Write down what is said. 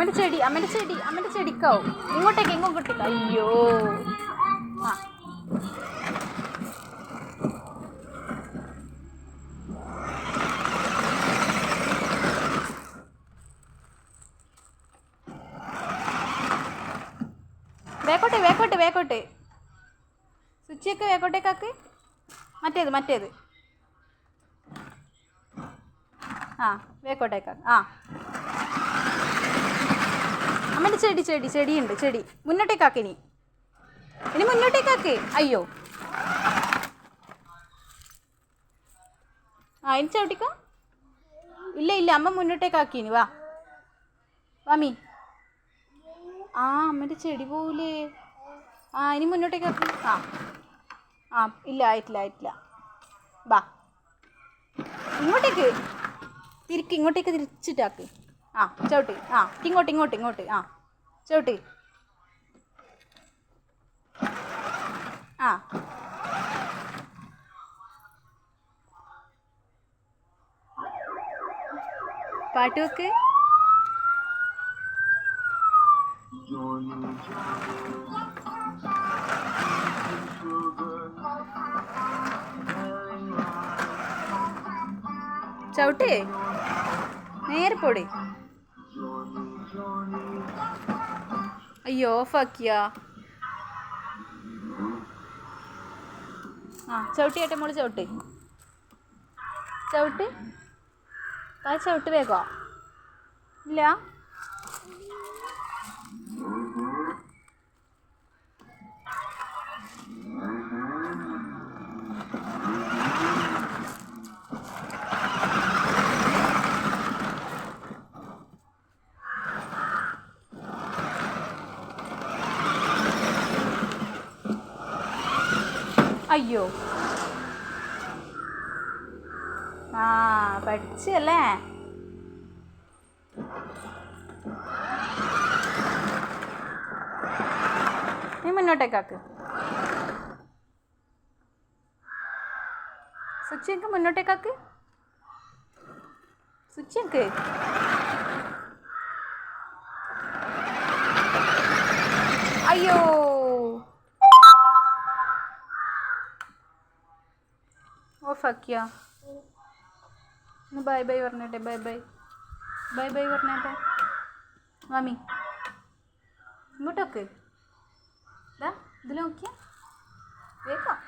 അമ്മയുടെ ചെടി അമ്മയുടെ ചെടി അമ്മയുടെ ചെടിക്കാവും ഇങ്ങോട്ടേക്ക് ഇങ്ങോട്ടേക്ക്. അയ്യോ. ആ. വേക്കോട്ടെ വേക്കോട്ടെ വേക്കോട്ടെ. സ്വിച്ചൊക്കെ വേക്കോട്ടേക്കാക്ക്. മറ്റേത് മറ്റേത്. ആ വേക്കോട്ടേക്കാക്ക്. ആ. അമ്മന്റെ ചെടി ചെടി ചെടിയുണ്ട് ചെടി. മുന്നോട്ടേക്കാക്ക് ഇനി. ഇനി മുന്നോട്ടേക്കാക്ക് അയ്യോ. ആ ഇനി ചവിട്ടിക്കോ? ഇല്ല ഇല്ല അമ്മ മുന്നോട്ടേക്കാക്കി ഇനി. വാ. വാമി ആ അമ്മന്റെ ചെടി പോവില്ലേ ആ ഇനി മുന്നോട്ടേക്കാക്കി ആ. ആ ഇല്ല ആയിട്ടില്ല ആയിട്ടില്ല. വാ. ഇങ്ങോട്ടേക്ക്. തിരിക്ക് ഇങ്ങോട്ടേക്ക് തിരിച്ചിട്ടാക്ക് ആ ചവിട്ടി. ആ ഇങ്ങോട്ട് ഇങ്ങോട്ട് ഇങ്ങോട്ട്. ആ. ചവിട്ടി. ആ. പാട്ട് വെക്ക്. ചവിട്ടേ. നേരെ പോടി. അയ്യോ ഓഫാക്കിയ ആ ചവിട്ടി ഏട്ടെ മോൾ ചവിട്ടി. ചവിട്ട്? ആ ചവിട്ട് വേഗോ ഇല്ല. അയ്യോ. ആ പഠിച്ചല്ലേ? നീ മുന്നോട്ടേക്കാക്ക് സ്വിച്ച് മുന്നോട്ടേക്കാക്ക് സ്വിച്ച് അയ്യോ. ഓഫാക്കിയോ. ഒന്ന് ബൈ ബൈ പറഞ്ഞോട്ടെ ബൈ ബൈ. ബൈ ബൈ പറഞ്ഞോട്ടെ മാമി ഇങ്ങോട്ടൊക്കെ. ഇതാ ഇതിൽ നോക്കിയാ. വേക്കാം